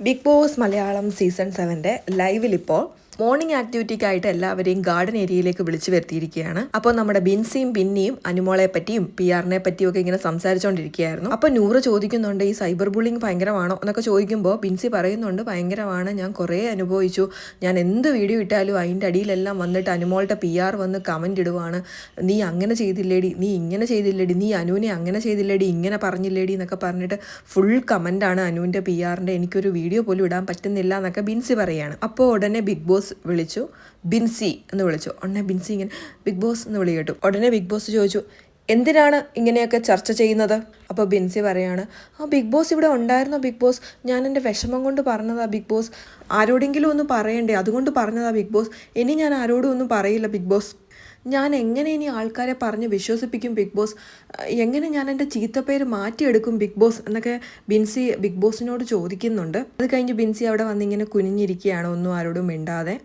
Big boss Malayalam season സെവന്റെ ലൈവിൽ ഇപ്പോൾ മോർണിംഗ് ആക്ടിവിറ്റിക്കായിട്ട് എല്ലാവരെയും ഗാർഡൻ ഏരിയയിലേക്ക് വിളിച്ചു വരുത്തിയിരിക്കുകയാണ്. അപ്പോൾ നമ്മുടെ ബിൻസിയും പിന്നിയും അനുമോളെ പറ്റിയും പി ആറിനെ പറ്റിയും ഒക്കെ ഇങ്ങനെ സംസാരിച്ചുകൊണ്ടിരിക്കുകയായിരുന്നു അപ്പോൾ നൂറ് ചോദിക്കുന്നുണ്ട് ഈ സൈബർ ബുള്ളിങ് ഭയങ്കരമാണോ? എന്നൊക്കെ ചോദിക്കുമ്പോൾ ബിൻസി പറയുന്നുണ്ട് ഭയങ്കരമാണ് ഞാൻ കുറേ അനുഭവിച്ചു. ഞാൻ എന്ത് വീഡിയോ ഇട്ടാലും അതിന്റെ അടിയിലെല്ലാം വന്നിട്ട് അനുമോളുടെ പി ആർ വന്ന് കമന്റ് ഇടുവാണ്. നീ അങ്ങനെ ചെയ്തില്ലേടി നീ ഇങ്ങനെ ചെയ്തില്ലേടി നീ അനുവിനെ അങ്ങനെ ചെയ്തില്ലേടി ഇങ്ങനെ പറഞ്ഞില്ലേടി എന്നൊക്കെ പറഞ്ഞിട്ട് ഫുൾ കമന്റാണ് അനുവിന്റെ പി ആറിന്റെ എനിക്കൊരു വീഡിയോ പോലും ഇടാൻ പറ്റുന്നില്ല എന്നൊക്കെ ബിൻസി പറയാണ്. അപ്പോൾ ഉടനെ ബിഗ് ബോസ് വിളിച്ചു. ബിൻസി എന്ന് വിളിച്ചു. ഉടനെ ബിൻസി ഇങ്ങനെ ബിഗ് ബോസ് എന്ന് വിളി കേട്ടു ഉടനെ ബിഗ് ബോസ് ചോദിച്ചു എന്തിനാണ് ഇങ്ങനെയൊക്കെ ചർച്ച ചെയ്യുന്നത്? അപ്പോൾ ബിൻസി പറയാണ് ആ ബിഗ് ബോസ് ഇവിടെ ഉണ്ടായിരുന്നോ ബിഗ് ബോസ്? ഞാൻ എന്റെ വിഷമം കൊണ്ട് പറഞ്ഞതാ ബിഗ് ബോസ്. ആരോടെങ്കിലും ഒന്ന് പറയണ്ടേ? അതുകൊണ്ട് പറഞ്ഞതാ ബിഗ് ബോസ്. ഇനി ഞാൻ ആരോടും ഒന്നും പറയില്ല ബിഗ് ബോസ്. ഞാൻ എങ്ങനെ ഇനി ആൾക്കാരെ പറഞ്ഞ് വിശ്വസിപ്പിക്കും ബിഗ് ബോസ്? എങ്ങനെ ഞാൻ എന്റെ ചീത്തപ്പേര് മാറ്റിയെടുക്കും ബിഗ് ബോസ്? എന്നൊക്കെ ബിൻസി ബിഗ് ബോസിനോട് ചോദിക്കുന്നുണ്ട്. അത് കഴിഞ്ഞ് ബിൻസി അവിടെ വന്നിങ്ങനെ കുനിഞ്ഞിരിക്കുകയാണ് ഒന്നും ആരോടും മിണ്ടാതെ.